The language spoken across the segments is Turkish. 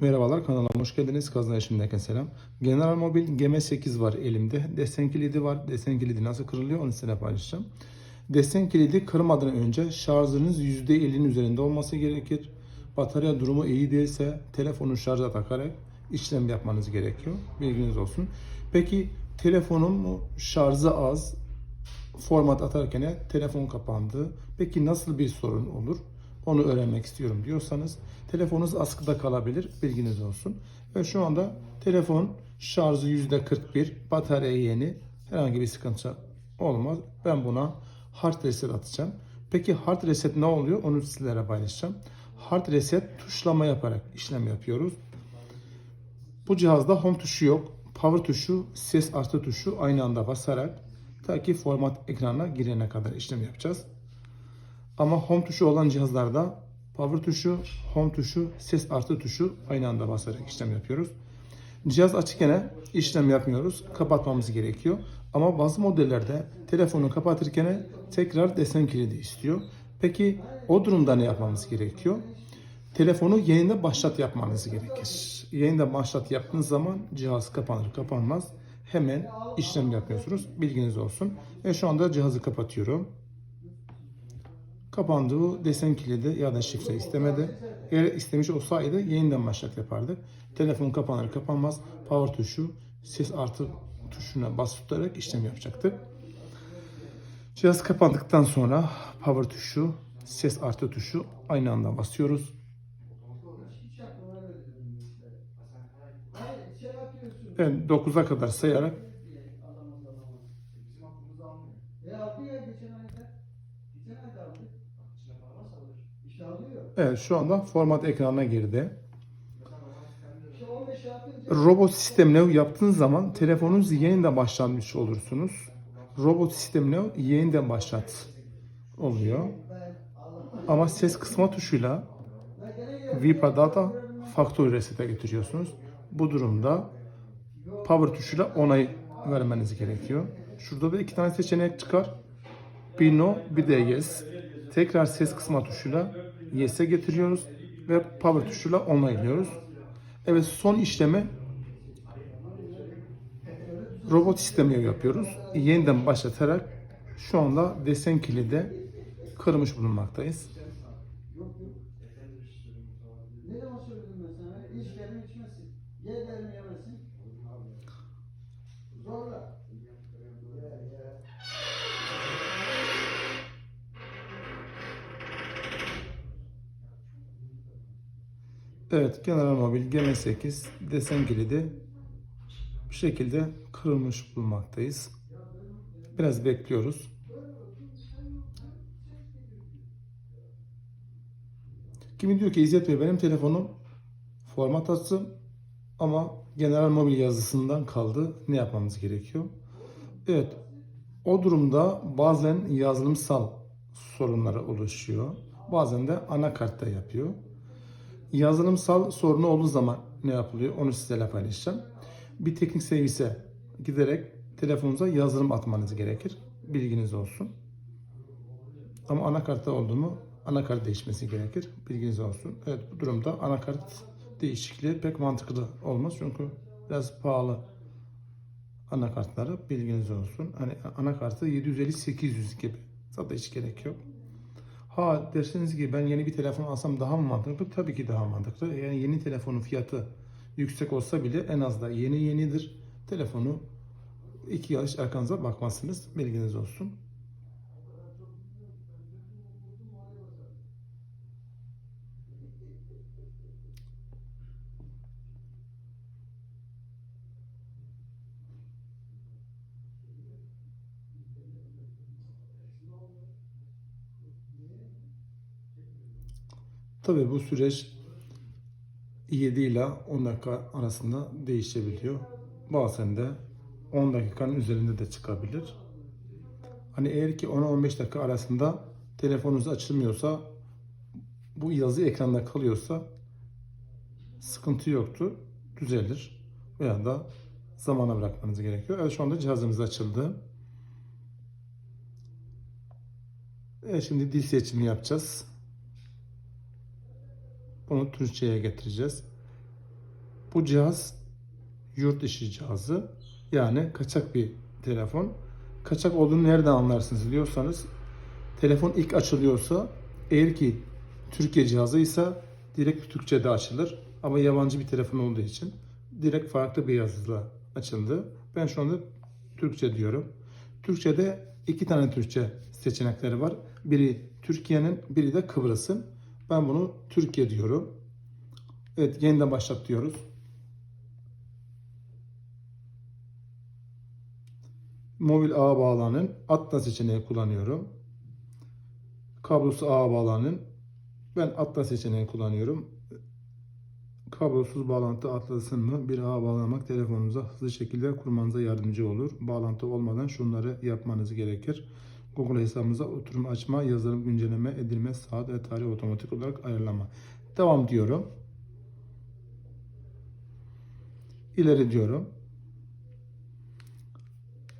Merhabalar kanalıma hoş geldiniz. Kazan Eşim'deki selam. General Mobil GM8 var elimde. Desen kilidi var. Desen kilidi nasıl kırılıyor onu size paylaşacağım. Desen kilidi kırmadan önce şarjınız %50'nin üzerinde olması gerekir. Batarya durumu iyi değilse telefonu şarja takarak işlem yapmanız gerekiyor. Bilginiz olsun. Peki telefonum şarjı az, format atarken telefon kapandı. Peki nasıl bir sorun olur? Onu öğrenmek istiyorum diyorsanız telefonunuz askıda kalabilir. Bilginiz olsun. Ve şu anda telefon şarjı %41, batarya yeni. Herhangi bir sıkıntı olmaz. Ben buna hard reset atacağım. Peki hard reset ne oluyor? Onu sizlere paylaşacağım. Hard reset tuşlama yaparak işlem yapıyoruz. Bu cihazda home tuşu yok. Power tuşu, ses artı tuşu aynı anda basarak ta ki format ekranına girene kadar işlem yapacağız. Ama home tuşu olan cihazlarda power tuşu, home tuşu, ses artı tuşu aynı anda basarak işlem yapıyoruz. Cihaz açıkken işlem yapmıyoruz. Kapatmamız gerekiyor. Ama bazı modellerde telefonu kapatırken tekrar desen kilidi istiyor. Peki o durumda ne yapmamız gerekiyor? Telefonu yeniden başlat yapmanız gerekir. Yeniden başlat yaptığınız zaman cihaz kapanır kapanmaz hemen işlem yapıyorsunuz. Bilginiz olsun. Ve şu anda cihazı kapatıyorum. Kapandığı desen kilidi ya da şifre istemedi. Eğer istemiş olsaydı yeniden başlat yapardık. Telefon kapanır kapanmaz power tuşu ses artı tuşuna bas tutarak işlem yapacaktık. Cihaz kapandıktan sonra power tuşu ses artı tuşu aynı anda basıyoruz. Evet 9'a kadar sayarak evet şu anda format ekranına girdi. İşte 15 yapınca Robot sistemine yaptığınız zaman telefonunuz yeniden başlanmış olursunuz. Robot sistemine yeniden başlat oluyor. Ama ses kısma tuşuyla Vipa Data Factory Reset'e getiriyorsunuz. Bu durumda Power tuşuyla onay vermeniz gerekiyor. Şurada da iki tane seçenek çıkar. Bir no, bir de yes. Tekrar ses kısma tuşuyla yes'e getiriyoruz ve power tuşuyla onaylıyoruz. Evet son işlemi robot sistemi yapıyoruz. Yeniden başlatarak şu anda desen kilidi kırmış bulunmaktayız. Evet General Mobil GM8 desen kilidi bu şekilde kırılmış bulunmaktayız. Biraz bekliyoruz. Kimi diyor ki İzzet Bey benim telefonum format attı ama General Mobil yazısından kaldı. Ne yapmamız gerekiyor? Evet o durumda bazen yazılımsal sorunları oluşuyor. Bazen de anakartta yapıyor. Yazılımsal sorunu olduğu zaman ne yapılıyor onu sizlerle paylaşacağım. Bir teknik servise giderek telefonunuza yazılım atmanız gerekir. Bilginiz olsun. Ama anakartta oldu mu anakart değişmesi gerekir. Bilginiz olsun. Evet bu durumda anakart değişikliği pek mantıklı olmaz. Çünkü biraz pahalı anakartları bilginiz olsun. Hani anakartı 750-800 gibi. Zaten hiç gerek yok. Ha dersiniz ki ben yeni bir telefon alsam daha mı mantıklı? Tabii ki daha mantıklı. Yani yeni telefonun fiyatı yüksek olsa bile en az da yeni yenidir. Telefonu iki yaş arkanıza bakmazsınız. Bilginiz olsun. Tabii bu süreç 7 ile 10 dakika arasında değişebiliyor. Bazen de 10 dakikanın üzerinde de çıkabilir. Hani eğer ki 10-15 dakika arasında telefonunuz açılmıyorsa bu yazı ekranda kalıyorsa sıkıntı yoktur. Düzelir. Veya da zamana bırakmanız gerekiyor. Evet şu anda cihazımız açıldı. Evet, şimdi dil seçimi yapacağız. Bunu Türkçe'ye getireceğiz. Bu cihaz yurt dışı cihazı. Yani kaçak bir telefon. Kaçak olduğunu nereden anlarsınız diyorsanız telefon ilk açılıyorsa eğer ki Türkiye cihazıysa direkt Türkçe'de açılır. Ama yabancı bir telefon olduğu için direkt farklı bir yazıyla açıldı. Ben şu anda Türkçe diyorum. Türkçe'de iki tane Türkçe seçenekleri var. Biri Türkiye'nin, biri de Kıbrıs'ın. Ben bunu Türkiye diyorum. Evet, yeniden başlat diyoruz. Mobil ağa bağlanın. Atla seçeneği kullanıyorum. Kablosuz ağa bağlanın. Ben Atla seçeneği kullanıyorum. Kablosuz bağlantı atlasın mı? Bir ağa bağlamak telefonunuza hızlı şekilde kurmanıza yardımcı olur. Bağlantı olmadan şunları yapmanız gerekir. Google hesabınıza oturum açma, yazılım güncelleme, edilme, saat ve tarih otomatik olarak ayarlama. Devam diyorum. İleri diyorum.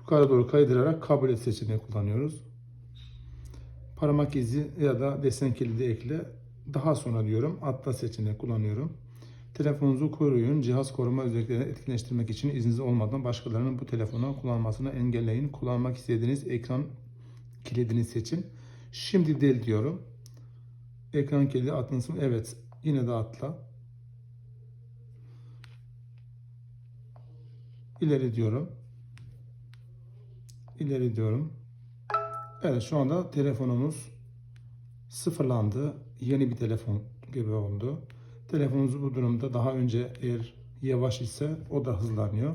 Yukarı doğru kaydırarak kabul et seçeneği kullanıyoruz. Parmak izi ya da desen kilidi ekle. Daha sonra diyorum atla seçeneği kullanıyorum. Telefonunuzu koruyun. Cihaz koruma özelliklerini etkinleştirmek için izniniz olmadan başkalarının bu telefonu kullanmasını engelleyin. Kullanmak istediğiniz ekran kilidini seçin. Şimdi del diyorum. Ekran kilidi atlasın. Evet. Yine de atla. İleri diyorum. İleri diyorum. Evet şu anda telefonumuz sıfırlandı. Yeni bir telefon gibi oldu. Telefonunuz bu durumda daha önce eğer yavaş ise o da hızlanıyor.